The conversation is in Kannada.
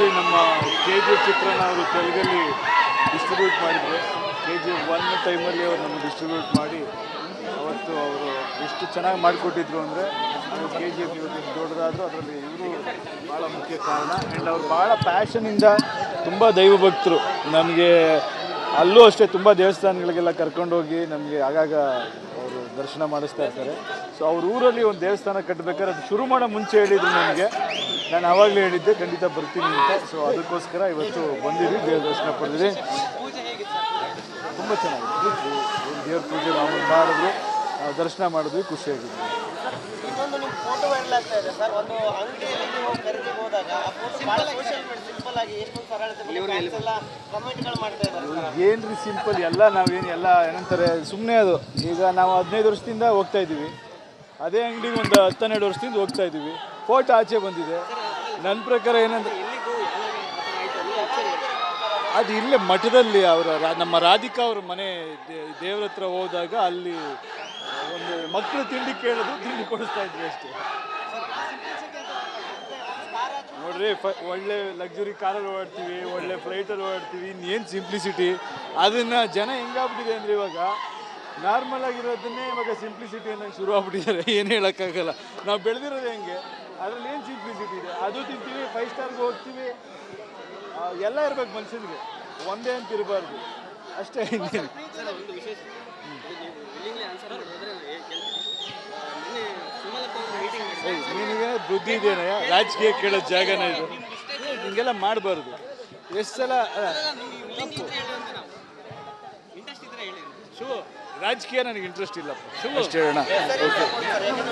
ಆ್ಯಕ್ಚುಲಿ ನಮ್ಮ ಕೆ ಜಿ ಎಫ್ ಚಿತ್ರನ ಅವರು ತೆಲುಗಲ್ಲಿ ಡಿಸ್ಟ್ರಿಬ್ಯೂಟ್ ಮಾಡಿದ್ರು. ಕೆ ಜಿ ಎಫ್ ಒನ್ ಟೈಮಲ್ಲಿ ಅವರು ನಮ್ಮ ಡಿಸ್ಟ್ರಿಬ್ಯೂಟ್ ಮಾಡಿ ಅವತ್ತು ಅವರು ಎಷ್ಟು ಚೆನ್ನಾಗಿ ಮಾಡಿಕೊಟ್ಟಿದ್ರು ಅಂದರೆ ಕೆ ಜಿ ಎಫ್ ಇವತ್ತು ದೊಡ್ಡದಾದರೂ ಅದರಲ್ಲಿ ಇವರು ಭಾಳ ಮುಖ್ಯ ಕಾರಣ. ಆ್ಯಂಡ್ ಅವ್ರು ಭಾಳ ಪ್ಯಾಷನಿಂದ ತುಂಬ ದೈವ ಭಕ್ತರು. ನಮಗೆ ಅಲ್ಲೂ ಅಷ್ಟೇ ತುಂಬ ದೇವಸ್ಥಾನಗಳಿಗೆಲ್ಲ ಕರ್ಕೊಂಡೋಗಿ ನಮಗೆ ಆಗಾಗ ಅವರು ದರ್ಶನ ಮಾಡಿಸ್ತಾ ಇರ್ತಾರೆ ಸೊ ಅವ್ರ ಊರಲ್ಲಿ ಒಂದು ದೇವಸ್ಥಾನ ಕಟ್ಟಬೇಕಾದ್ರೆ ಅದು ಶುರು ಮಾಡೋ ಮುಂಚೆ ಹೇಳಿದ್ರು ನನಗೆ. ನಾನು ಆವಾಗಲೇ ಹೇಳಿದ್ದೆ, ಖಂಡಿತ ಬರ್ತೀನಿ ಅಂತ. ಸೊ ಅದಕ್ಕೋಸ್ಕರ ಇವತ್ತು ಬಂದಿದ್ವಿ, ದೇವ್ರ ದರ್ಶನ ಪಡೆದಿದ್ವಿ. ತುಂಬ ಚೆನ್ನಾಗಿತ್ತು. ದೇವ್ರ ಪೂಜೆ ನಾವು ಮಾಡಿದ್ರು ದರ್ಶನ ಮಾಡಿದ್ವಿ, ಖುಷಿಯಾಗಿದ್ವಿ. ನಿಮ್ಮ ಫೋಟೋ ವೈರಲ್ ಆಗ್ತಾ ಇದೆ ಸರ್. ಒಂದು ಅಂಗಡಿಯಲ್ಲಿ ನೀವು ಖರೀದಿಗೆ ಹೋದಾಗ ಆ ಫೋಟೋ ಭಾಳ ಸೋಷಿಯಲ್ ಏನ್ರಿ ಸಿಂಪಲ್ ಎಲ್ಲ ನಾವೇನು ಎಲ್ಲ ಏನಂತಾರೆ ಸುಮ್ಮನೆ ಅದು. ಈಗ ನಾವು ಹದಿನೈದು ವರ್ಷದಿಂದ ಹೋಗ್ತಾ ಇದ್ದೀವಿ. ಅದೇ ಅಂಗಡಿಗೆ ಒಂದು ಹತ್ತನ್ನೆರಡು ವರ್ಷದಿಂದ ಹೋಗ್ತಾ ಇದ್ದೀವಿ. ಫೋಟೋ ಆಚೆ ಬಂದಿದೆ. ನನ್ನ ಪ್ರಕಾರ ಏನಂದ್ರೆ ಅದು ಇಲ್ಲೇ ಮಠದಲ್ಲಿ ಅವರ ನಮ್ಮ ರಾಧಿಕಾ ಅವ್ರ ಮನೆ ದೇವ್ರ ಹತ್ರ ಹೋದಾಗ ಅಲ್ಲಿ ಒಂದು ಮಕ್ಕಳು ತಿಂಡಿ ಕೇಳೋದು ತಿಂಡಿ ಕೊಡಿಸ್ತಾ ಇದ್ವಿ ಅಷ್ಟೇ. ನೋಡ್ರಿ ಫ ಒಳ್ಳೆ ಲಕ್ಸುರಿ ಕಾರಲ್ಲಿ ಓಡಾಡ್ತೀವಿ ಒಳ್ಳೆ ಫ್ಲೈಟಲ್ಲಿ ಓಡಾಡ್ತೀವಿ ಇನ್ನೇನು ಸಿಂಪ್ಲಿಸಿಟಿ ಅದನ್ನ ಜನ ಹೆಂಗಾಗ್ಬಿಟ್ಟಿದೆ ಅಂದರೆ ಇವಾಗ ನಾರ್ಮಲ್ ಆಗಿರೋದನ್ನೇ ಇವಾಗ ಸಿಂಪ್ಲಿಸಿಟಿ ಅನ್ನೋ ಶುರು ಆಗ್ಬಿಟ್ಟಿದ್ದಾರೆ. ಏನು ಹೇಳೋಕ್ಕಾಗಲ್ಲ. ನಾವು ಬೆಳೆದಿರೋದು ಹೆಂಗೆ? ಅದ್ರಲ್ಲಿ ಏನು ಸಿಂಪ್ಲಿಸಿಟಿ ಇದೆ? ಅದು ತಿಂತೀವಿ ಫೈವ್ ಸ್ಟಾರ್ಗೆ ಹೋಗ್ತೀವಿ. ಎಲ್ಲ ಇರ್ಬೇಕು ಮನುಷ್ಯನಿಗೆ. ಒಂದೇ ಅಂತ ಇರಬಾರ್ದು. ಅಷ್ಟೇ ಇನ್ನೇನು ಸರ್ ಒಂದು ವಿಶೇಷ ನೀವು ವಿಲ್ಲಿಂಗ್ಲಿ ಆನ್ಸರ್ ಮಾಡಿದ್ರೆ ನಿನ್ನೆ ಸುಮಲತಾ ಅವರು ಮೀಟಿಂಗ್ ಏಯ್, ನಿನಗೆ ಬುದ್ಧಿ ಇದೆಯಾ ರಾಜಕೀಯ ಕೇಳೋ ಜಾಗನ ಇದು. ಹಿಂಗೆಲ್ಲ ಮಾಡಬಾರ್ದು. ಎಷ್ಟು ಸಲ ಶೂ ಇಂಟ್ರೆಸ್ಟ್ ಇದ್ರೆ ಹೇಳಿ ಶು ರಾಜಕೀಯ ನನಗೆ ಇಂಟ್ರೆಸ್ಟ್ ಇಲ್ಲಪ್ಪ. ಅಷ್ಟೇ ಹೇಳೋಣ ಓಕೆ